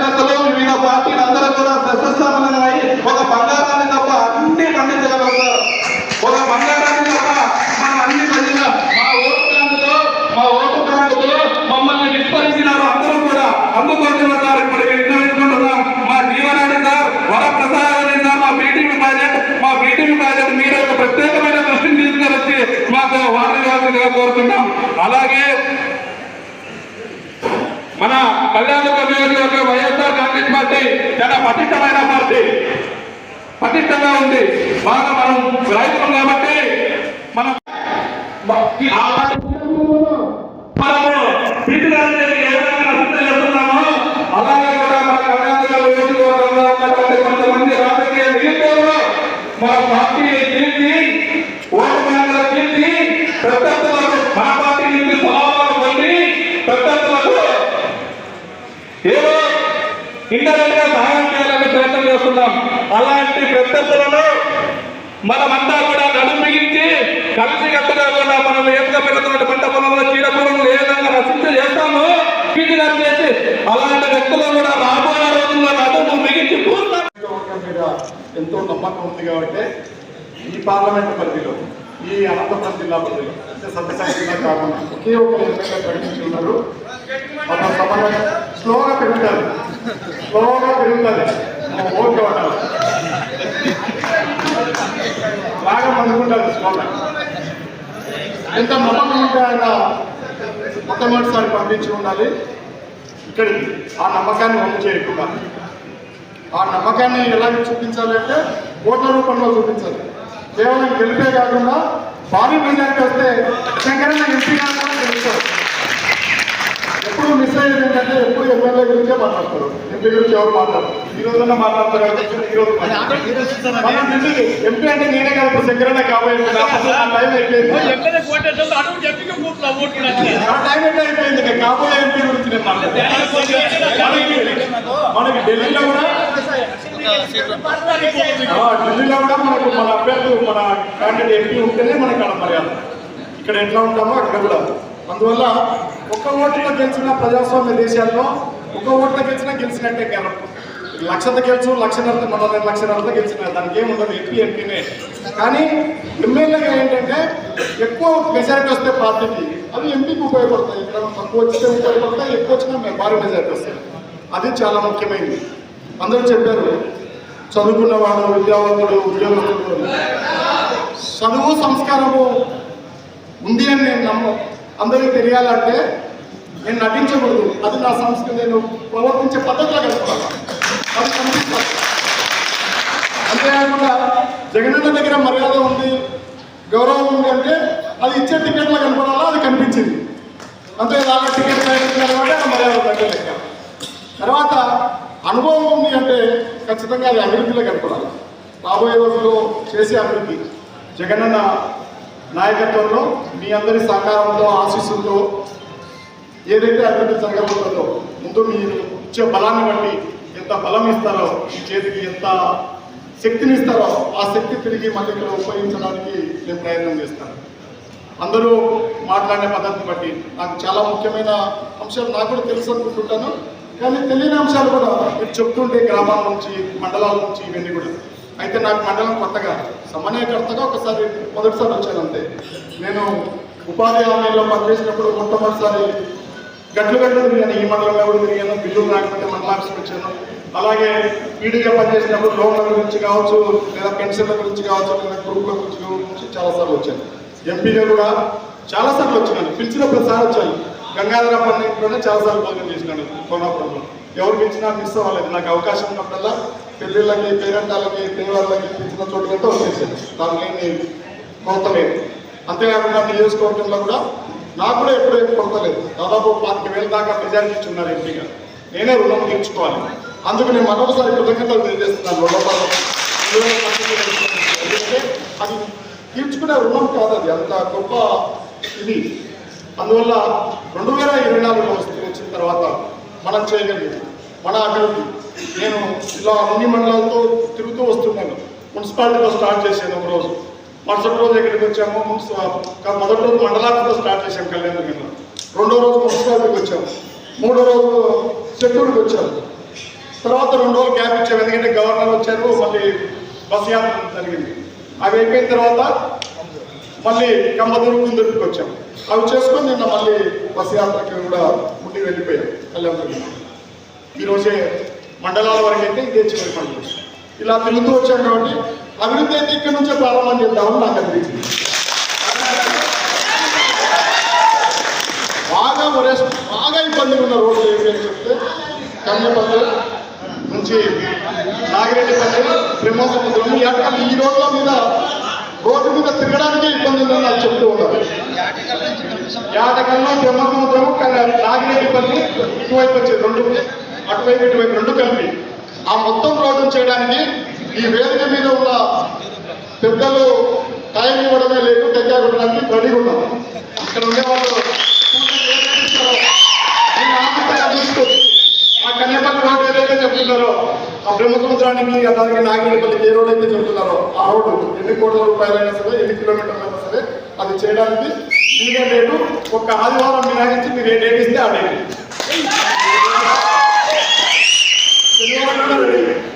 కార్యకర్తలు వివిధ పార్టీలు అందరూ కూడా సస్యస్థామలై ఒక పంట మన కళ్యాణదుర్గ నియోజకవర్గ వైఎస్ఆర్ కాంగ్రెస్ పార్టీ చాలా పటిష్టమైన పార్టీ. పటిష్టంగా ఉంది. బాగా మనం రైతులు కాబట్టి మనం మనము పీఠిదారుని ఏ విధంగా నష్టం చేస్తున్నామో అలాగే కూడా మన కర్ణాటక నియోజకవర్గంలో ఉన్నటువంటి కొంతమంది రాజకీయ నిరుద్యోగులు మన ఇంటర్నెట్గా సహాయం చేయాలని ప్రయత్నం చేస్తున్నాం. అలాంటి ప్రత్యర్థులను మనమంతా కూడా నడుము బిగించి కలిసి కట్టుగా కూడా మనం ఏదైనా పెరుగుతున్న పంట పొలంలో చీడపురుగులు ఏ విధంగా రచించ చేస్తామో పీటీఆర్ చేసి అలాంటి వ్యక్తులు కూడా రాబోయే రోజుల్లో నడుము బిగించి మీద ఎంతో నమ్మకం ఉంది కాబట్టి ఈ పార్లమెంట్ పరిధిలో ఈ అనంతపురం జిల్లా పరిధిలో అంటే సత్యసాయి జిల్లా కాకుండా ఒకే ఒక విధంగా ప్రకటించి ఉన్నారు మన స్లోగా పెరుగుతుంది. స్లోగా పెరుగుతుంది. ఓకే ఉండాలి బాగా మందుకుంటారు స్లోగా. ఎంత నమ్మకం ఆయన మొట్టమొదటిసారి పంపించి ఉండాలి. ఇక్కడికి ఆ నమ్మకాన్ని వమ్ము చేయకుండా. ఆ నమ్మకాన్ని ఎలా చూపించాలి అంటే ఓట్ల రూపంలో చూపించాలి. కేవలం గెలిపే కాకుండా భారీ మెజార్టీ వస్తే శంకరన్న ఎంపీ కాకుండా గెలుస్తారు. ఏంటంటే ఎప్పుడు ఎమ్మెల్యే గురించే మాట్లాడతారు. ఎంపీ గురించి ఎవరు మాట్లాడతారు ఈ రోజున మాట్లాడతారు. కాబట్టి ఈ రోజు ఎంపీ అంటే నేనే కాదు. ఇప్పుడు శంకరన్న కాబోయే నా టైం అయిపోయింది? ఎక్కడ కోటేశ్వరం అడుగు చెప్పి కూర్చున్నా ఓట్లు నా టైం ఎట్లా అయిపోయింది? ఇక కాబోయే ఎంపీ గురించి నేను మాట్లాడతాను. మనకి ఢిల్లీలో కూడా ఢిల్లీలో కూడా మనకు మన అభ్యర్థి మన క్యాండిడేట్ ఎంపీ ఉంటేనే మనకి అక్కడ మర్యాద. ఇక్కడ ఎట్లా ఉంటామో అక్కడ కూడా. అందువల్ల ఒక్క ఓట్లో గెలిచిన ప్రజాస్వామ్య దేశాల్లో ఒక్క ఓట్లో గెలిచినా గెలిచినట్టే కేవలం లక్షత గెలుచు లక్షన్నర మన రెండు లక్షన్నరతో గెలిచిన దానికి ఏముండదు ఎంపీ ఎంపీనే. కానీ ఎమ్మెల్యేగా ఏంటంటే ఎక్కువ మెజారిటీ వస్తే పార్టీకి అవి ఎంపీకి ఉపయోగపడతాయి. ఇక్కడ తక్కువ వచ్చితే ఉపయోగపడతాయి ఎక్కువ వచ్చినా భారీ మెజారిటీ వస్తాయి. అది చాలా ముఖ్యమైనది. అందరూ చెప్పారు చదువుకున్నవాడు విద్యావంతుడు ఉద్యోగస్తుడు. చదువు సంస్కారము ఉంది అని నేను నమ్మ అందరికీ తెలియాలంటే నేను నటించకూడదు. అది నా సంస్కృతి. నేను ప్రవర్తించే పద్ధతిలో కలుపుకోవాలి. అంతేకాకుండా జగనన్న దగ్గర మర్యాద ఉంది గౌరవం ఉంది అంటే అది ఇచ్చే టికెట్లో కనపడాలా? అది కనిపించింది. అంతే దాని టికెట్ కాబట్టి మర్యాద దగ్గర తర్వాత అనుభవం ఉంది అంటే ఖచ్చితంగా అది అభివృద్ధిలో కనపడాలి. రాబోయే రోజుల్లో చేసే అభివృద్ధి జగనన్న నాయకత్వంలో మీ అందరి సహకారంతో ఆశీస్సులతో ఏదైతే అభివృద్ధి జరగబోతుందో ముందు మీరు ఇచ్చే బలాన్ని బట్టి ఎంత బలం ఇస్తారో ఈ చేతికి ఎంత శక్తిని ఇస్తారో ఆ శక్తి తిరిగి మళ్ళీ ఇక్కడ ఉపయోగించడానికి నేను ప్రయత్నం చేస్తాను. అందరూ మాట్లాడే పద్ధతిని బట్టి నాకు చాలా ముఖ్యమైన అంశాలు నాకు కూడా తెలుసు అనుకుంటుంటాను కానీ తెలియని అంశాలు కూడా మీరు చెప్తుంటే గ్రామాల నుంచి మండలాల నుంచి ఇవన్నీ కూడా. అయితే నాకు మండలం కొత్తగా సమన్వయకర్తగా ఒకసారి మొదటిసారి వచ్చాను అంతే. నేను ఉపాధి హామీలో పనిచేసినప్పుడు మొట్టమొదటిసారి గట్లు గట్లు తిరిగాను. ఈ మండలంలో కూడా తిరిగాను? బిల్లులు రాకపోతే మండల ఆఫీస్కి వచ్చాను. అలాగే ఈడీగా పనిచేసినప్పుడు లోన్ల గురించి కావచ్చు లేదా పెన్షన్ల గురించి కావచ్చు లేదా గ్రూప్ల గురించి గురించి చాలాసార్లు వచ్చాను. ఎంపీగా కూడా చాలాసార్లు వచ్చినాను. పిలిచిన ప్రతిసారి వచ్చాను గంగాధర పండుగలోనే చాలాసార్లు భోజనం చేసినాను కోనాపురంలో. ఎవరు పిలిచినా మిస్ అవ్వలేదు. నాకు అవకాశం ఉన్నప్పుడల్లా పెళ్ళిళ్ళకి పేరెంటాలకి దేవాలకి పిలిచిన కంటే వచ్చేసాను దానికి నేను కొరత లేదు. అంతేకాకుండా నియోజకవర్గంలో కూడా నాకు కూడా ఎప్పుడైతే కొరత లేదు. దాదాపు పాతిక వేల దాకా మెజారిటీ ఇచ్చున్నారు ఎంపీగా నేనే రుణం తీర్చుకోవాలి. అందుకు నేను మరొకసారి కృతజ్ఞతలు తెలియజేస్తున్నాను రుణపరం ఎందుకంటే అది తీర్చుకునే రుణం కాదు అది. అంత గొప్ప ఇది. అందువల్ల రెండు వేల ఇరవై నాలుగులో వస్తే వచ్చిన తర్వాత మనం చేయగలిగింది మన అభివృద్ధి నేను ఇలా అన్ని మండలాలతో తిరుగుతూ వస్తున్నాను. మున్సిపాలిటీతో స్టార్ట్ చేశాను ఒక రోజు. మరుసటి రోజు ఎక్కడికి వచ్చాము మొదటి రోజు మండలాలతో స్టార్ట్ చేశాం కళ్యాణ కింద రెండో రోజు మున్సిపాలిటీకి వచ్చాము. మూడో రోజు చెట్టూరుకి వచ్చాము. తర్వాత రెండు రోజులు గ్యాప్ ఇచ్చాము. ఎందుకంటే గవర్నర్ వచ్చారు మళ్ళీ బస్ యాత్ర జరిగింది. అవి అయిపోయిన తర్వాత మళ్ళీ కమ్మదూరు కుందరికి వచ్చాం అవి చేసుకొని నిన్న మళ్ళీ బస్ యాత్రకి కూడా ముందుకు వెళ్ళిపోయాం కళ్యాణదుర్గం ఈరోజే మండలాల వరకు అయితే ఇదే చివరి ఇలా తిరుగుతూ వచ్చాం కాబట్టి అభివృద్ధి అయితే ఇక్కడ నుంచే ప్రారంభం చేద్దామని నాకు అనిపించింది. బాగా వరేస్ బాగా ఇబ్బంది ఉన్న రోడ్లు ఏమి అని చెప్తే కన్నపల్లి నుంచి నాగిరెడ్డిపల్లి బ్రహ్మసముద్రం ఎక్కడ ఈ రోడ్ల మీద రోడ్డు మీద తిరగడానికే ఇబ్బంది ఉందని నాకు చెప్తూ ఉన్నారు. యాటకల్లో బ్రహ్మసముద్రం నాగిరెడ్డిపల్లి ఇటువైపు వచ్చేది రెండు. అటువైపు ఇటువైపు రెండు కలిపి. ఆ మొత్తం రోడ్డు చేయడానికి ఈ వేదిక మీద ఉన్న పెద్దలు టైం ఇవ్వడమే లేదు టెక్కా కొట్టడానికి రెడీగా ఉన్నాం. ఇక్కడ ఉండేవాళ్ళు ఆ కన్యాపల్లి రోడ్డు ఏదైతే చెప్తున్నారో ఆ బ్రహ్మసముద్రానికి అలాగే నాగిరెడ్డిపల్లికి ఏ రోడ్ అయితే చెప్తున్నారో ఆ రోడ్డు ఎన్ని కోట్ల రూపాయలైనా సరే ఎన్ని కిలోమీటర్లు అయినా సరే అది చేయడానికి మీరే డేటు ఒక ఆదివారం మినహాయించి మీరు ఏ డేట్ ఇస్తే ఆ డేట్ சரியான